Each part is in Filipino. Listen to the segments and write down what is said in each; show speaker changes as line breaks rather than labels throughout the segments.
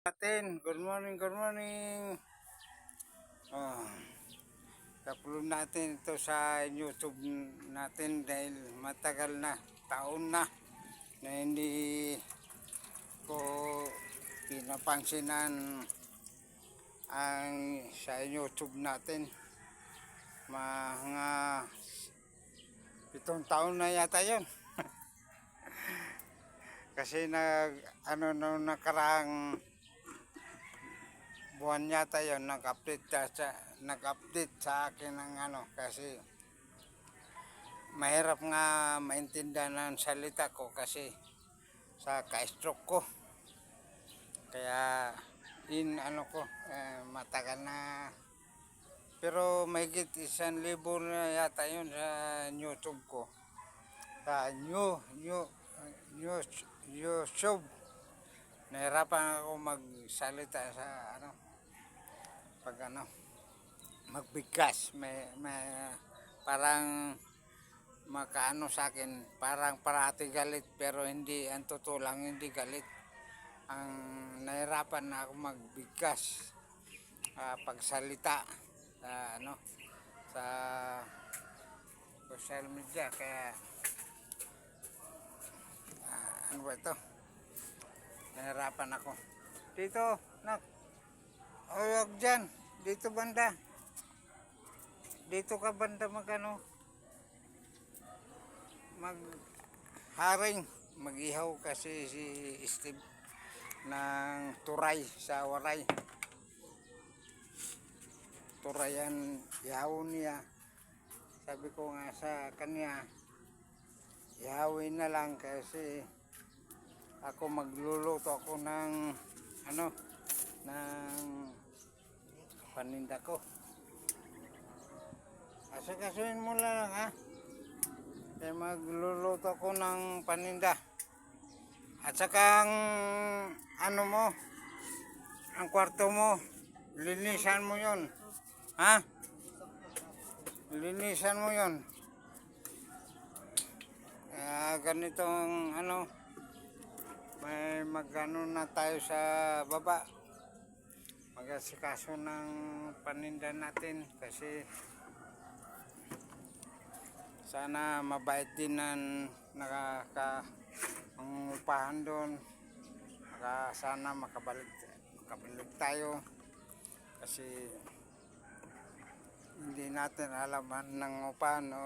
natin. Good morning, good morning. Oh, upload natin ito sa YouTube natin dahil matagal na, taon na na hindi ko pinapansinan ang sa YouTube natin. Mga pitong taon na yata yon. Kasi nag ano nung nakaraang buwan yata yon nag-update sa nag-update sa akin ng ano kasi mahirap nga maintindihan ang salita ko kasi sa ka-stroke ko. Kaya in ano ko eh, matagal na pero may isang libo na yata yun sa YouTube ko. Sa new, new, new, YouTube. Nahirapan ako magsalita sa ano, pag ano, magbigkas. May, may, parang makaano sa akin, parang parati galit pero hindi, ang totoo lang hindi galit. Ang nahirapan na ako magbigkas ah, pagsalita sa ano sa social media kaya ah, ano ba ito nahirapan ako dito nak o wag dyan dito banda. Dito ka banda magano mag haring. Mag-ihaw kasi si Steve ng turay sa waray turayan ihaw niya. Sabi ko nga sa kanya ihawin na lang kasi ako magluluto ako ng ano ng paninda ko. Asakasuin mo lang ha? Kaya magluluto ako ng paninda. At saka ang ano mo ang kwarto mo linisan mo yon ha? Linisan mo yon kaya ganitong ano may magano na tayo sa baba magasikaso ng paninda natin kasi sana mabait din ang nakaka ang upahan doon. Maka, sana makabalik makabalik tayo. Kasi hindi natin alaman ng upahan o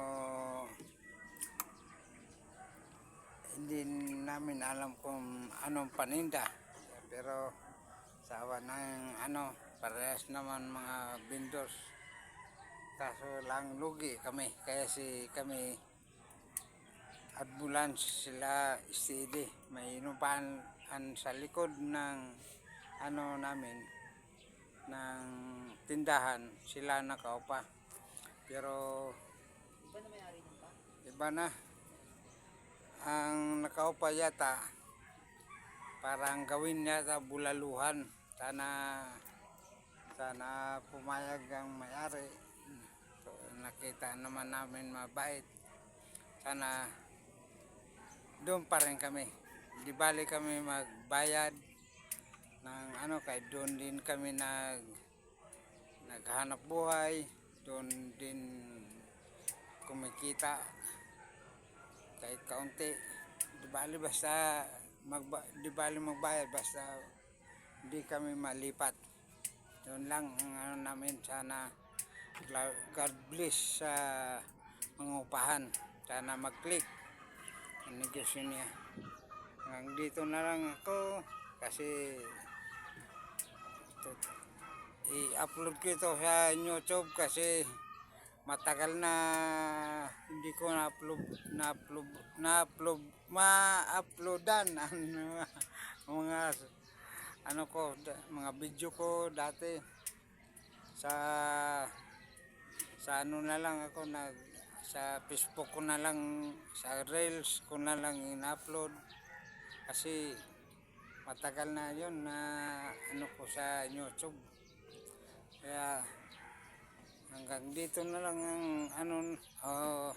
hindi namin alam kung anong paninda. Pero sawa ng ano parehas naman mga vendors. Kaso lang lugi kami. Kaya si kami ambulance sila steady. May inupahan sa likod ng ano namin ng tindahan sila nakaupa. Pero iba na. Ang nakaupa yata parang gawin yata bulaluhan. Sana sana pumayag ang may-ari. So, nakita naman namin mabait. Sana doon pa rin kami. Di bali kami magbayad ng ano kay doon din kami nag naghanap buhay. Doon din kumikita kahit kaunti. Di bali basta magba, di bali magbayad basta hindi kami malipat. Yun lang ang ano namin sana God bless sa mga upahan. Sana mag-click. Ang negosyo niya. Hanggang dito na lang ako kasi i-upload ko ito sa YouTube kasi matagal na hindi ko na-upload na-upload na-upload ma-uploadan ang mga ano ko mga video ko dati. Sa sa ano na lang ako nag sa Facebook ko na lang sa Reels ko na lang in-upload. Kasi matagal na yon na ano ko sa YouTube. Kaya hanggang dito na lang ang ano oh,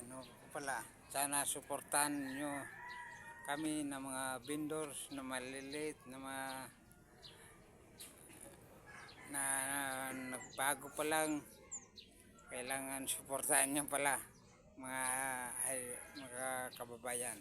ano pala. Sana suportahan nyo kami na mga vendors na maliliit na mga na, nagbago pa lang. Kailangan suportahan niyo pala mga ay, mga kababayan